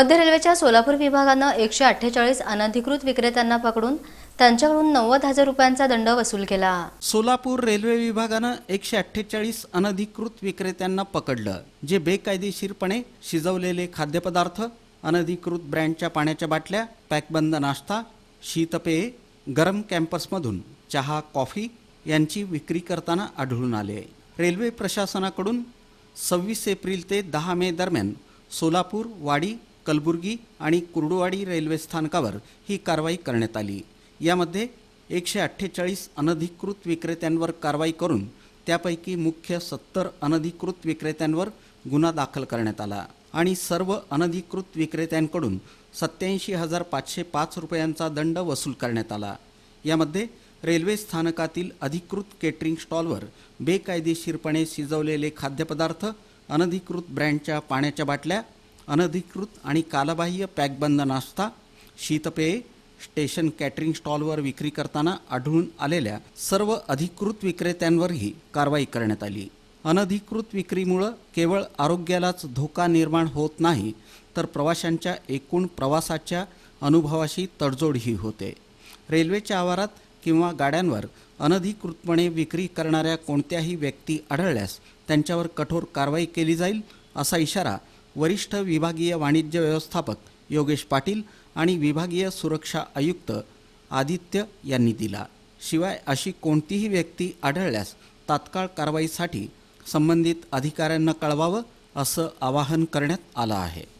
मध्य रेल्वेच्या सोलापूर विभागानं एकशे अठ्ठेचाळीस अनधिकृत विक्रेत्यांना पकडून त्यांच्याकडून नव्वद हजार रुपयांचा दंड वसूल केला. सोलापूर रेल्वे विभागानं एकशे अठ्ठेचाळीस अनधिकृत विक्रेत्यांना पकडलं जे बेकायदेशीरपणे शिजवलेले खाद्यपदार्थ अनधिकृत ब्रँडच्या पाण्याच्या बाटल्या पॅकबंद नाश्ता शीतपेये गरम कॅम्पसमधून चहा कॉफी यांची विक्री करताना आढळून आले. रेल्वे प्रशासनाकडून सव्वीस एप्रिल ते दहा मे दरम्यान सोलापूर वाडी कलबुर्गी आणि कुर्डुवाडी रेल्वे स्थानकावर ही कारवाई करण्यात आली. यामध्ये एकशे अठ्ठेचाळीस अनधिकृत विक्रेत्यांवर कारवाई करून त्यापैकी मुख्य सत्तर अनधिकृत विक्रेत्यांवर गुन्हा दाखल करण्यात आला आणि सर्व अनधिकृत विक्रेत्यांकडून सत्याऐंशी हजार पाचशे पाच रुपयांचा दंड वसूल करण्यात आला. यामध्ये रेल्वे स्थानकातील अधिकृत केटरिंग स्टॉलवर बेकायदेशीरपणे शिजवलेले खाद्यपदार्थ अनधिकृत ब्रँडच्या पाण्याच्या बाटल्या अनधिकृत आणि कालबाह्य पॅकबंद नाश्ता शीतपेये स्टेशन कॅटरिंग स्टॉलवर विक्री करताना आढळून आलेल्या सर्व अधिकृत विक्रेत्यांवरही कारवाई करण्यात आली. अनधिकृत विक्रीमुळं केवळ आरोग्यालाच धोका निर्माण होत नाही तर प्रवाशांच्या एकूण प्रवासाच्या अनुभवाशी तडजोडही होते. रेल्वेच्या आवारात किंवा गाड्यांवर अनधिकृतपणे विक्री करणाऱ्या कोणत्याही व्यक्ती आढळल्यास त्यांच्यावर कठोर कारवाई केली जाईल असा इशारा वरिष्ठ विभागीय वाणिज्य व्यवस्थापक योगेश पाटील आणि विभागीय सुरक्षा आयुक्त आदित्य यांनी दिला. शिवाय अशी कोणतीही व्यक्ती आढळल्यास तात्काळ कारवाईसाठी संबंधित अधिकाऱ्यांना कळवावं असं आवाहन करण्यात आलं आहे.